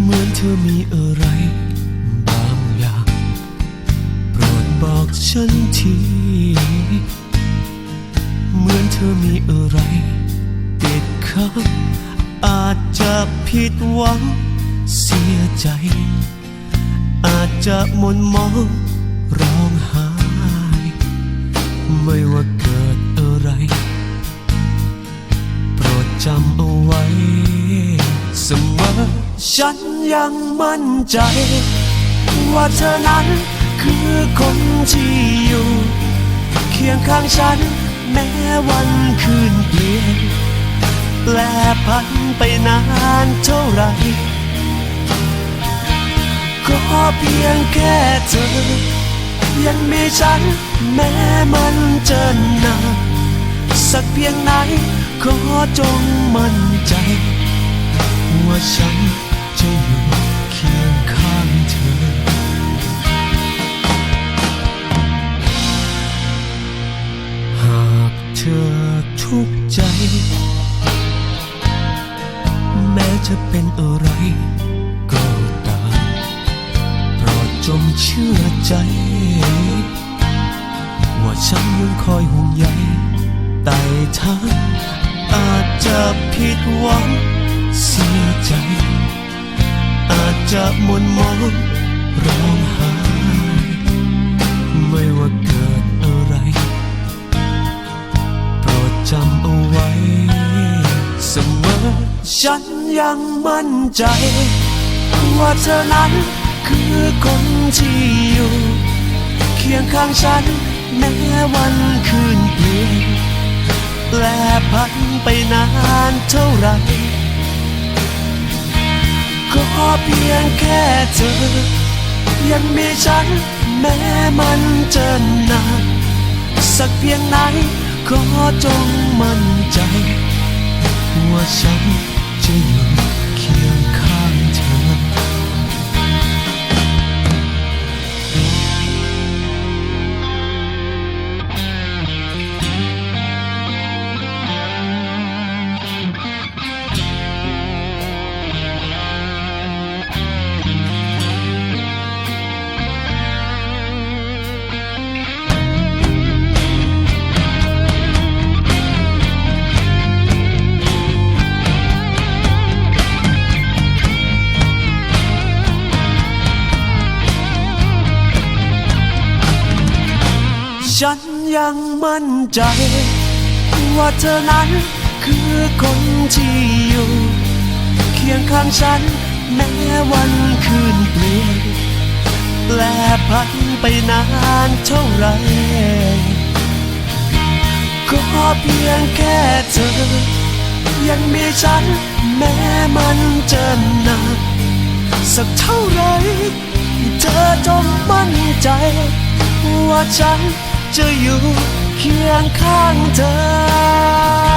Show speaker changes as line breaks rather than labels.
เหมือนเธอมีอะไรบางอย่าง โปรดบอกฉันที เหมือนเธอมีอะไรติดขัดอาจจะผิดหวังเสียใจ อาจจะมนมองร้องไห้ไม่ว่า ฉันยังมั่นใจ ว่าเธอนั้นคือคนที่อยู่ เคียงข้างฉันแม้วันคืนเปลี่ยนแปลพันไปนานเท่าไหรก็เพียงแค่เธอ ยังมีฉันแม้มันจะนานสักเพียงไหนขอจงมั่นใจ ว่าฉัน อทุกใจ แม้จะเป็นอะไร ก็ตามโปรดจงเชื่อใจ ว่าฉันยังคอยห่วงใยไต่ทางอาจจะผิดหวังเสียใจ อาจจะหมนมองร้องไห้ไม่ว่า จำเอาไว้ เสมอ ฉันยังมั่นใจ ว่าเธอนั้นคือคนที่อยู่ เคียงข้างฉันแม้วันคืนเปลี่ยนแปลพันไปนานเท่าไหรก็เพียงแค่เธอ ยังมีฉันแม้มันจะนานสักเพียงไหน ขอจงมั่นใจ ว่าฉัน ฉันยังมั่นใจ ว่าเธอนั้นคือคนที่อยู่ เคียงข้างฉันแม้วันคืนเปลี่ยนแปลพันไปนานเท่าไรก็เพียงแค่เธอ ยังมีฉันแม้มันจะนานสักเท่าไหรเธอจงมั่นใจ ว่าฉัน จะอยู่เคียงข้างเธอ